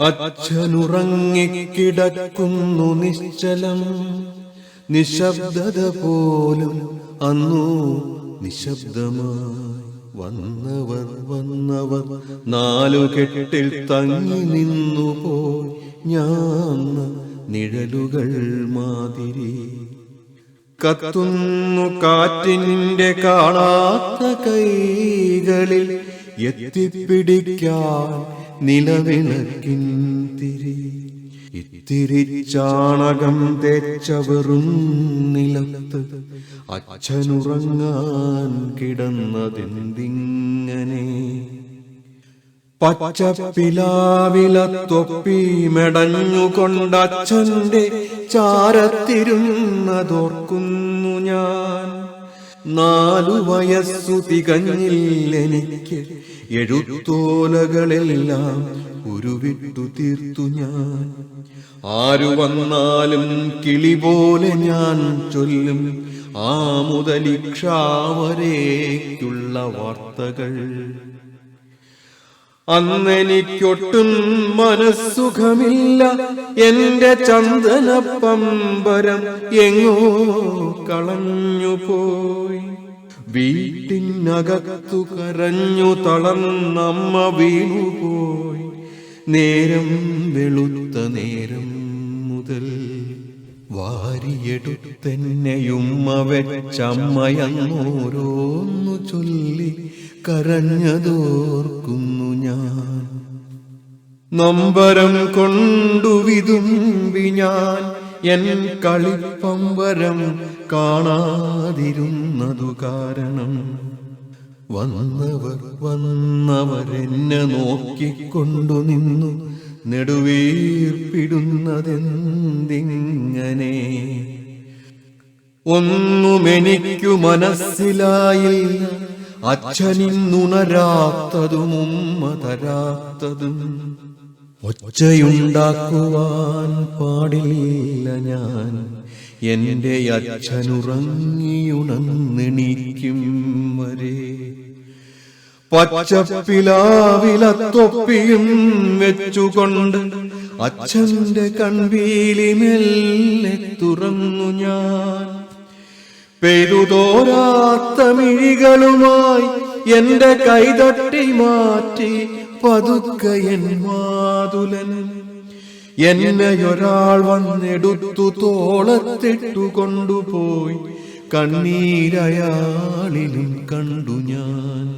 അച്ഛനുറങ്ങിക്കിടക്കുന്നു നിശ്ചലം. നിശബ്ദത പോലും അന്നു നിശബ്ദമായി വന്നവർ വന്നവർ നാലു കെട്ടിൽ തങ്ങി നിന്നു പോയി ഞാൻ നിഴലുകൾ മാതിരി. കത്തുന്നു കാറ്റിന്റെ കാണാത്ത കൈകളിൽ എത്തിപ്പിടിക്കാൻ നിലവിളക്കിൻ തിരി. ഇത്തിരി ചാണകം തേച്ചവറും നിലത്ത് അച്ഛനുറങ്ങാൻ കിടന്നതെന്തിങ്ങനെ? പച്ചപ്പിലാവിലത്തൊപ്പി മെടഞ്ഞുകൊണ്ടച്ഛന്റെ ചാരത്തിരുന്നതോർക്കുന്നു ഞാൻ. നാലു വയസ്സു തികഞ്ഞില്ലെനിക്ക്. എഴുത്തോലകളെല്ലാം ഉരുവിട്ടു തീർത്തു ഞാൻ. ആരു വന്നാലും കിളി പോലെ ഞാൻ ചൊല്ലും ആ മുതലിക്ഷാവരേക്കുള്ള വാർത്തകൾ. അന്നെനിക്കൊട്ടും മനസ്സുഖമില്ല. എന്റെ ചന്ദന പമ്പരം എങ്ങോ കളഞ്ഞു പോയി വീട്ടിനകത്തു കരഞ്ഞു തളർന്നമ്മ വീണുപോയി. നേരം വെളുത്ത നേരം മുതൽ വാരിയെടുത്തെന്നെയുമ്മ വെച്ചമ്മയങ്ങോരോന്നു ചൊല്ലി കരഞ്ഞതോർക്കുന്നു ഞാൻ. നമ്പരം കൊണ്ടു വിതുമ്പി ഞാൻ എൻ കളിപ്പമ്പരം കാണാതിരുന്നതു കാരണം. വന്നവർ വന്നവരെന്നെ നോക്കിക്കൊണ്ടു നിന്നു. നെടുവീർപ്പിടുന്നതെന്തിങ്ങനെ? ഒന്നുമെനിക്കു മനസ്സിലായില്ല. അച്ഛനിന്നുണരാത്തതും ഉമ്മ തരാത്തതും ഒച്ചയുണ്ടാക്കുവാൻ പാടില്ല ഞാൻ. എന്റെ അച്ഛനുറങ്ങിയുണന്നെണീക്കും വരെ. പച്ചപ്പിലാവിലത്തൊപ്പിയും വെച്ചുകൊണ്ട് അച്ഛന്റെ കൺവീലി മെല്ലെ തുറന്നു ഞാൻ. പെരുതോരാത്ത മിഴികളുമായി എന്റെ കൈതട്ടി മാറ്റി പതുക്കയൻ മാതുലൻ. എന്നെയൊരാൾ വന്നെടുത്തു തോളത്തിട്ടു കൊണ്ടുപോയി കണ്ണീരയാളിലും കണ്ടു ഞാൻ.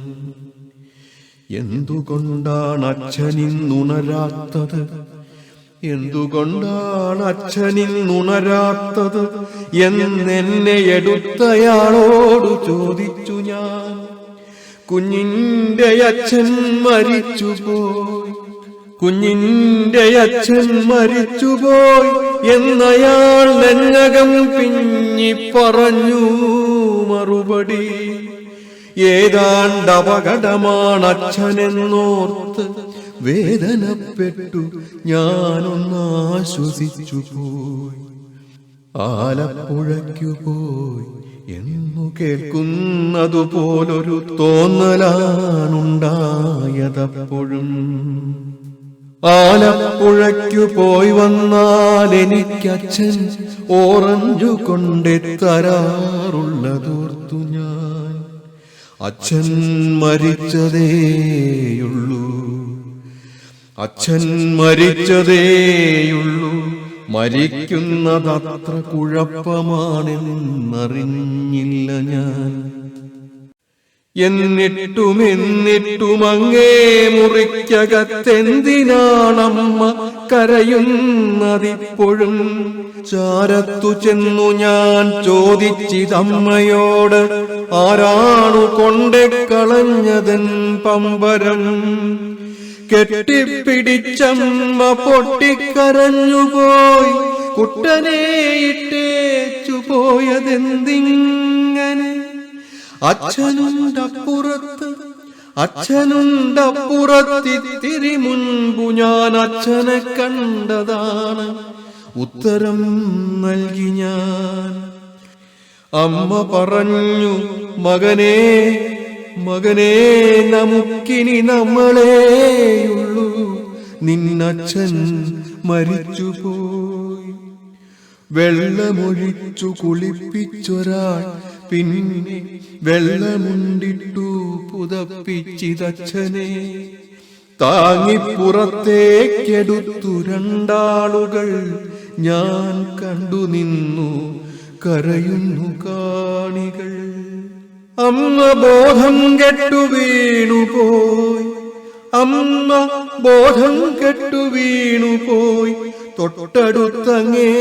എന്തുകൊണ്ടാണ് അച്ഛനിന്നുണരാത്തത് എന്തുകൊണ്ടാണ് അച്ഛനിന്നുണരാത്തത് എന്നെന്നെ എടുത്തയാളോട് ചോദിച്ചു ഞാൻ. കുഞ്ഞിന്റെ അച്ഛൻ മരിച്ചുപോയി. കുഞ്ഞിന്റെ അച്ഛൻ മരിച്ചുപോയി എന്നയാൾ നെഞ്ഞകം പിഞ്ഞി പറഞ്ഞു മറുപടി. ഏതാണ്ട് അപകടമാണ് അച്ഛനെന്നോർത്ത് വേദനപ്പെട്ടു ഞാനൊന്നാശ്വസിച്ചു പോയി ആലപ്പുഴയ്ക്കു പോയി എന്നു കേൾക്കുന്നതു പോലൊരു തോന്നലാണുണ്ടായതപ്പോഴും. ആലപ്പുഴയ്ക്കു പോയി വന്നാൽ എനിക്കച്ഛൻ ഓറഞ്ചു കൊണ്ടെത്തരാറുള്ളതോർത്തു അച്ഛൻ മരിച്ചതേയുള്ളൂ. അച്ഛൻ മരിച്ചതേയുള്ളൂ. മരിക്കുന്നതത്ര കുഴപ്പമാണെന്നറിഞ്ഞില്ല. എന്നിട്ടും എന്നിട്ടും അങ്ങേ മുറിക്കകത്തെന്തിനാണമ്മ കരയുന്നതിപ്പോഴും? ചാരത്തു ചെന്നു ഞാൻ ചോദിച്ചിതമ്മയോട് ആരാണു കൊണ്ടെ കളഞ്ഞതൻ പമ്പരം? കെട്ടിപ്പിടിച്ചമ്മ പൊട്ടിക്കരഞ്ഞുപോയി കുട്ടനെ ഇട്ടേച്ചു പോയതെന്തിങ്ങനെ അച്ഛനുണ്ടപ്പുറത്ത് അച്ഛനുണ്ടപ്പുറത്തിത്തിരി മുൻപു ഞാൻ അച്ഛനെ കണ്ടതാണ്. ഉത്തരം നൽകി ഞാൻ. അമ്മ പറഞ്ഞു മകനെ മകനെ നമുക്കിനി നമ്മളേയുള്ളൂ. നിന്നച്ഛൻ മരിച്ചുപോയി. വെള്ളമൊഴിച്ചു കുളിപ്പിച്ചൊരാൾ പിന്നെ വെള്ളമുണ്ടിട്ടു പുതപ്പിച്ചിതച്ഛനെ. താങ്ങിപ്പുറത്തേക്കെടുത്തു രണ്ടാളുകൾ ഞാൻ കണ്ടു നിന്നു കരയുന്നു കാണികൾ. അമ്മ ബോധം കെട്ടു വീണുപോയി അമ്മ ബോധം കെട്ടു വീണുപോയി തൊട്ടടുത്തങ്ങേ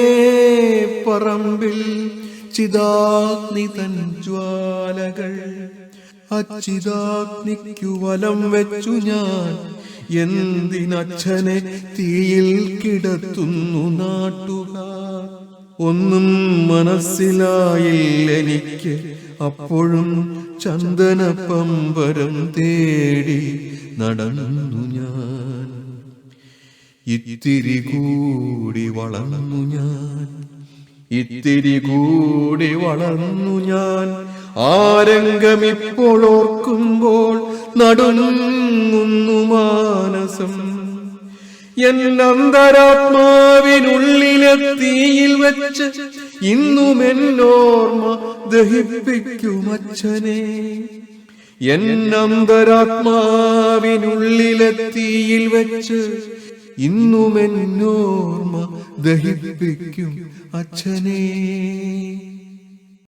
പറമ്പിൽ ചിതാഗ്നി തൻ ജ്വാലകൾ. അച്ചിതാഗ്നിക്കു വലം വെച്ചു ഞാൻ. എന്തിനച്ഛനെ തീയിൽ കിടത്തുന്നു നാട്ടുകാർ? ഒന്നും മനസ്സിലായില്ലെനിക്ക് അപ്പോഴും ചന്ദന പമ്പരം തേടി നടന്നു ഞാൻ. ഇത്തിരി കൂടി വളർന്നു ഞാൻ. ഇത്തിരി കൂടി വളർന്നു ഞാൻ. ആരംഗമിപ്പോൾ ഓർക്കുമ്പോൾ നടുങ്ങുന്നു മാനസം. എന്നന്തരാത്മാവിനുള്ളിലെ തീയിൽ വെച്ച് ഇന്നും എന്നോർമ്മ ദഹിപ്പിക്കും അച്ഛനെ എന്നന്തരാത്മാവിനുള്ളിലെ തീയിൽ വെച്ച് ഇന്നും എന്നോർമ്മ ദഹിപ്പിക്കും അച്ഛനെ.